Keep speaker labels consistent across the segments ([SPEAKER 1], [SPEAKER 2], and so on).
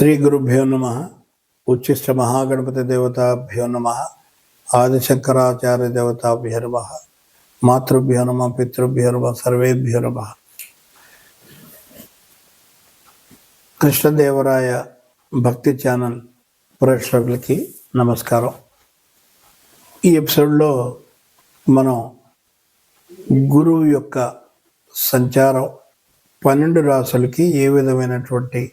[SPEAKER 1] శ్రీ గురుభ్యో నమ ఉచ్చిష్ట మహాగణపతి దేవతాభ్యో నమ ఆదిశంకరాచార్య దేవతాభ్యో నమ మాతృభ్యో నమ పితృభ్యో నమ సర్వేభ్యో నమ. కృష్ణదేవరాయ భక్తి ఛానల్ ప్రేక్షకులకి నమస్కారం. ఈ ఎపిసోడ్లో మనం గురువు యొక్క సంచారం పన్నెండు రాసులకి ఏ విధమైనటువంటి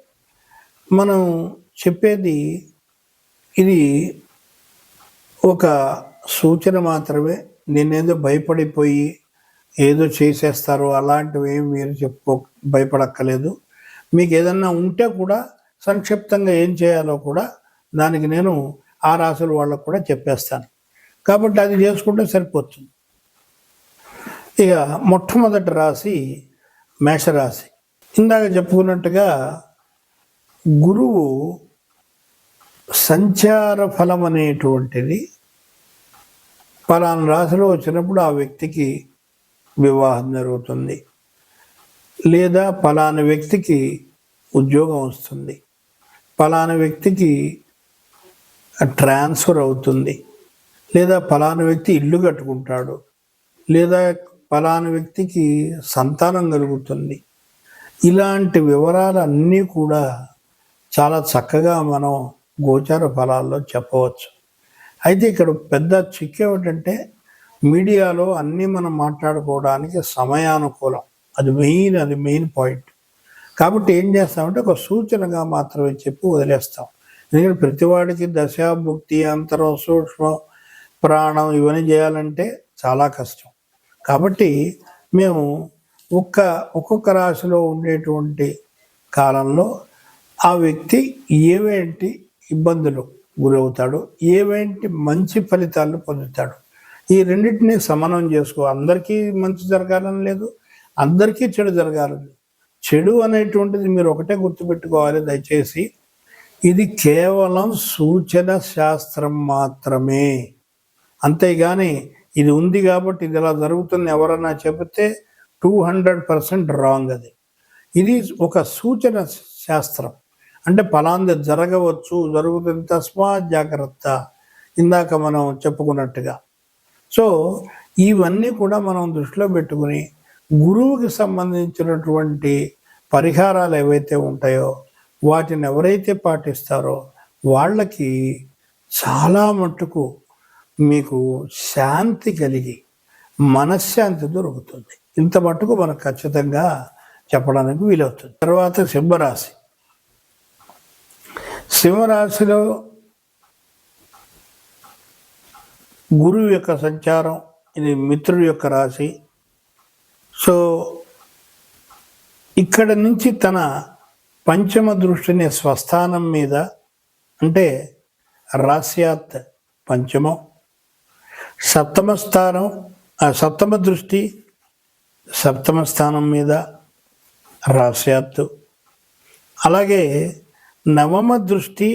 [SPEAKER 1] మనం చెప్పేది ఇది ఒక సూచన మాత్రమే. నేనేదో భయపడిపోయి ఏదో చేసేస్తారు అలాంటివి ఏమి మీరు చెప్పుకో భయపడక్కలేదు మీకు ఏదన్నా ఉంటే కూడా సంక్షిప్తంగా ఏం చేయాలో కూడా దానికి నేను ఆ రాసుల వాళ్ళకు కూడా చెప్పేస్తాను. కాబట్టి అది చేసుకుంటే సరిపోతుంది. ఇక మొట్టమొదటి రాశి మేషరాశి. ఇందాక చెప్పుకున్నట్టుగా గురువు సంచార ఫలం అనేటువంటిది పలానా రాశిలో వచ్చినప్పుడు ఆ వ్యక్తికి వివాహం జరుగుతుంది. లేదా పలానా వ్యక్తికి ఉద్యోగం వస్తుంది. పలానా వ్యక్తికి ట్రాన్స్ఫర్ అవుతుంది. లేదా పలానా వ్యక్తి ఇల్లు కట్టుకుంటాడు. లేదా పలానా వ్యక్తికి సంతానం కలుగుతుంది. ఇలాంటి వివరాలన్నీ కూడా చాలా చక్కగా మనం గోచార ఫలాల్లో చెప్పవచ్చు. అయితే ఇక్కడ పెద్ద చిక్ ఏమిటంటే మీడియాలో అన్నీ మనం మాట్లాడుకోవడానికి సమయానుకూలం. అది మెయిన్ అది మెయిన్ పాయింట్. కాబట్టి ఏం చేస్తామంటే ఒక సూచనగా మాత్రమే చెప్పి వదిలేస్తాం. ఎందుకంటే ప్రతివాడికి దశాభుక్తి అంతరం సూక్ష్మం ప్రాణం ఇవన్నీ చేయాలంటే చాలా కష్టం. కాబట్టి మేము ఒక్క ఒక్కొక్క రాశిలో ఉండేటువంటి కాలంలో ఆ వ్యక్తి ఏవేంటి ఇబ్బందులు గురవుతాడు ఏవేంటి మంచి ఫలితాలు పొందుతాడు. ఈ రెండింటిని సమానం చేసుకో. అందరికీ మంచి జరగాలని లేదు అందరికీ చెడు జరగాలని చెడు అనేటువంటిది మీరు ఒకటే గుర్తుపెట్టుకోవాలి దయచేసి. ఇది కేవలం సూచన శాస్త్రం మాత్రమే. అంతేగాని ఇది ఉంది కాబట్టి ఇది ఇలా జరుగుతుంది ఎవరన్నా చెబితే టూ హండ్రెడ్ పర్సెంట్ రాంగ్ అది. ఇది ఒక సూచన శాస్త్రం. అంటే ఫలాంది జరగవచ్చు జరుగుతుంది. తస్మా జాగ్రత్త. ఇందాక మనం చెప్పుకున్నట్టుగా. సో ఇవన్నీ కూడా మనం దృష్టిలో పెట్టుకుని గురువుకి సంబంధించినటువంటి పరిహారాలు ఏవైతే ఉంటాయో వాటిని ఎవరైతే పాటిస్తారో వాళ్ళకి చాలా మట్టుకు మీకు శాంతి కలిగి మనశ్శాంతి దొరుకుతుంది. ఇంత మట్టుకు మనకు ఖచ్చితంగా చెప్పడానికి వీలవుతుంది. తర్వాత సింహరాశి. సింహరాశిలో గురువు యొక్క సంచారం ఇది మిత్రుడి యొక్క రాశి. సో ఇక్కడ నుంచి తన పంచమ దృష్టిని స్వస్థానం మీద అంటే రాస్యాత్ పంచమం సప్తమ స్థానం సప్తమ దృష్టి సప్తమ స్థానం మీద రాస్యాత్తు అలాగే నవమ దృష్టి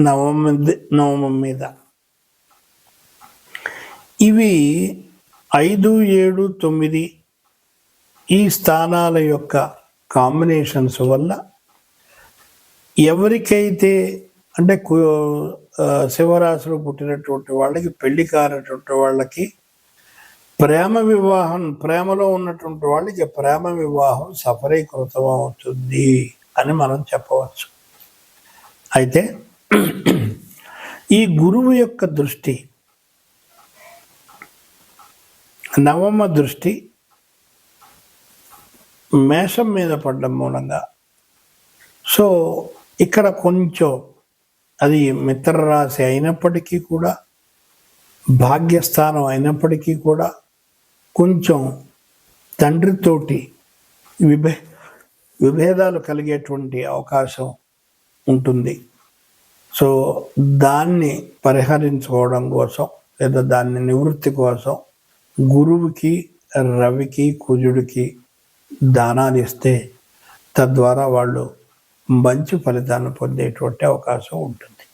[SPEAKER 1] నవమ నవమం మీద. ఇవి ఐదు ఏడు తొమ్మిది ఈ స్థానాల యొక్క కాంబినేషన్స్ వల్ల ఎవరికైతే అంటే కు- శివరాశిలో పుట్టినటువంటి వాళ్ళకి పెళ్ళి కానటువంటి వాళ్ళకి ప్రేమ వివాహం ప్రేమలో ఉన్నటువంటి వాళ్ళకి ప్రేమ వివాహం సఫరీకృతం అవుతుంది అని మనం చెప్పవచ్చు. అయితే ఈ గురువు యొక్క దృష్టి నవమ దృష్టి మేషం మీద పడ్డం మూలంగా. సో ఇక్కడ కొంచెం అది మిత్రరాశి అయినప్పటికీ కూడా భాగ్యస్థానం అయినప్పటికీ కూడా కొంచెం తండ్రితోటి విభే విభేదాలు కలిగేటువంటి అవకాశం ఉంటుంది. సో దాన్ని పరిహరించుకోవడం కోసం లేదా దాన్ని నివృత్తి కోసం గురువుకి రవికి కుజుడికి దానాలు ఇస్తే తద్వారా వాళ్ళు మంచి ఫలితాన్ని పొందేటువంటి అవకాశం ఉంటుంది.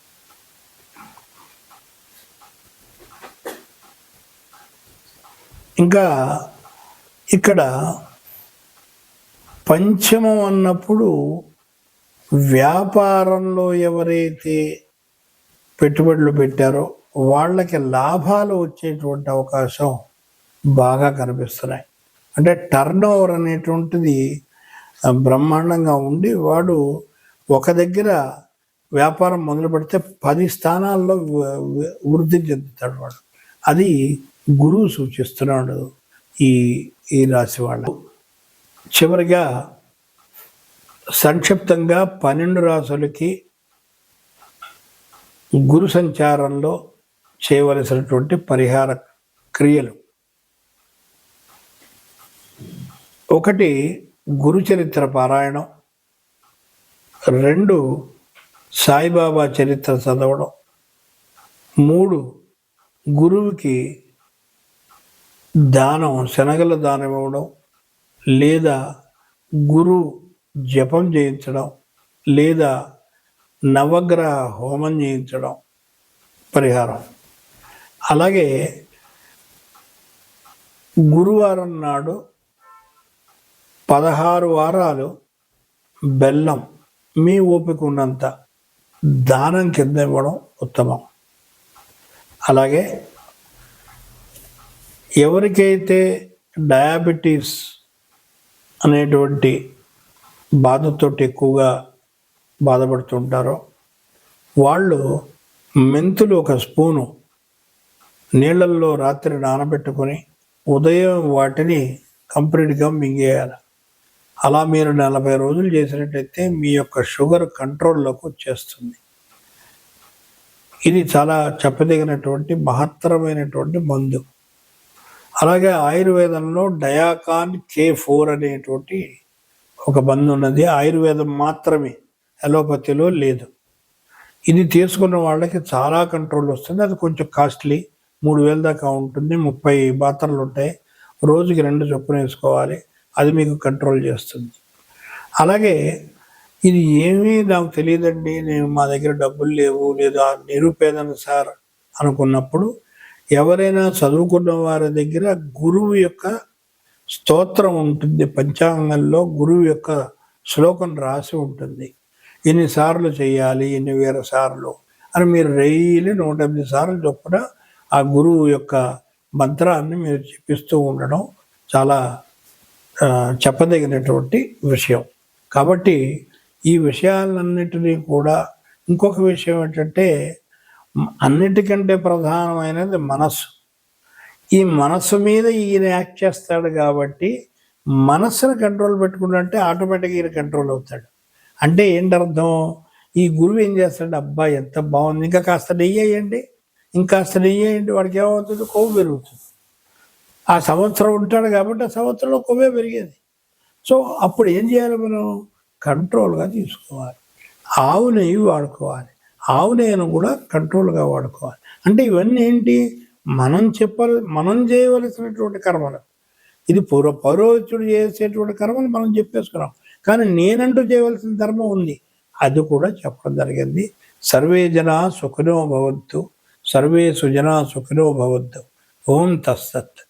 [SPEAKER 1] ఇంకా ఇక్కడ పంచమం అన్నప్పుడు వ్యాపారంలో ఎవరైతే పెట్టుబడులు పెట్టారో వాళ్ళకి లాభాలు వచ్చేటువంటి అవకాశం బాగా కనిపిస్తున్నాయి. అంటే టర్న్ ఓవర్ అనేటువంటిది బ్రహ్మాండంగా ఉండి వాడు ఒక దగ్గర వ్యాపారం మొదలు పెడితే పది స్థానాల్లో వృద్ధి చెందుతాడు వాడు. అది గురువు సూచిస్తున్నాడు ఈ ఈ రాశి వాళ్ళు చివరిగా సంక్షిప్తంగా పన్నెండు రాసులకి గురు సంచారంలో చేయవలసినటువంటి పరిహార క్రియలు. ఒకటి గురు చరిత్ర పారాయణం. రెండు సాయిబాబా చరిత్ర చదవడం. మూడు గురువుకి దానం శనగల దానం ఇవ్వడం. లేదా గురు జపం చేయించడం లేదా నవగ్రహ హోమం చేయించడం పరిహారం. అలాగే గురువారం నాడు పదహారు వారాలు బెల్లం మీ ఓపిక ఉన్నంత దానం కింద ఇవ్వడం ఉత్తమం. అలాగే ఎవరికైతే డయాబెటీస్ అనేటువంటి బాధతో ఎక్కువగా బాధపడుతుంటారో వాళ్ళు మెంతులు ఒక స్పూను నీళ్ళల్లో రాత్రి నానబెట్టుకొని ఉదయం వాటిని కంప్లీట్గా మింగేయాలి. అలా మీరు నలభై రోజులు చేసినట్టయితే మీ యొక్క షుగర్ కంట్రోల్లోకి వచ్చేస్తుంది. ఇది చాలా చెప్పదగినటువంటి మహత్తరమైనటువంటి మందు. అలాగే ఆయుర్వేదంలో డయాకాన్ కే ఫోర్ అనేటువంటి ఒక మందు ఉన్నది. ఆయుర్వేదం మాత్రమే. అలోపతిలో లేదు. ఇది తీసుకున్న వాళ్ళకి చాలా కంట్రోల్ వస్తుంది. అది కొంచెం కాస్ట్లీ. మూడు వేల దాకా ఉంటుంది. ముప్పై మాత్రలు ఉంటాయి. రోజుకి రెండు చొప్పున వేసుకోవాలి. అది మీకు కంట్రోల్ చేస్తుంది. అలాగే ఇది ఏమీ నాకు తెలియదండి. నేను మా దగ్గర డబ్బులు లేవు. లేదా నిరుపేదను సార్ అనుకున్నప్పుడు ఎవరైనా చదువుకున్న వారి దగ్గర గురువు యొక్క స్తోత్రం ఉంటుంది. పంచాంగంలో గురువు యొక్క శ్లోకం రాసి ఉంటుంది. ఎన్నిసార్లు చేయాలి ఎన్ని వేల సార్లు అని మీరు రైలు నూట ఎనిమిది సార్లు చొప్పున ఆ గురువు యొక్క మంత్రాన్ని మీరు చెప్పిస్తూ ఉండడం చాలా చెప్పదగినటువంటి విషయం. కాబట్టి ఈ విషయాలన్నిటినీ కూడా ఇంకొక విషయం ఏంటంటే అన్నిటికంటే ప్రధానమైనది మనస్సు. ఈ మనస్సు మీద ఈయన యాక్ట్ చేస్తాడు కాబట్టి మనస్సును కంట్రోల్ పెట్టుకున్నట్టే ఆటోమేటిక్గా ఈయన కంట్రోల్ అవుతాడు. అంటే ఏంటర్థం? ఈ గురువు ఏం చేస్తాడు? అబ్బా ఎంత బాగుంది. ఇంకా కాస్త నెయ్యి వేయండి. ఇంకాస్త నెయ్యి వేయండి. వాడికి ఏమవుతుంది? కొవ్వు పెరుగుతుంది. ఆ సంవత్సరం ఉంటాడు కాబట్టి ఆ సంవత్సరంలో కొవ్వే పెరిగేది. సో అప్పుడు ఏం చేయాలి మనం? కంట్రోల్గా తీసుకోవాలి. ఆవు నెయ్యి వాడుకోవాలి. ఆవు నెయ్యిను కూడా కంట్రోల్గా వాడుకోవాలి. అంటే ఇవన్నీ ఏంటి? మనం చెప్పాలి మనం చేయవలసినటువంటి కర్మలు. ఇది పూర్వ పౌరోహితుడు చేసేటువంటి కర్మలు మనం చెప్పేసుకున్నాం. కానీ నేనంటూ చేయవలసిన ధర్మం ఉంది. అది కూడా చెప్పడం జరిగింది. సర్వే జన సుఖినో భవద్దు సర్వే సుజన సుఖినో భవద్దు ఓం తస్సత్.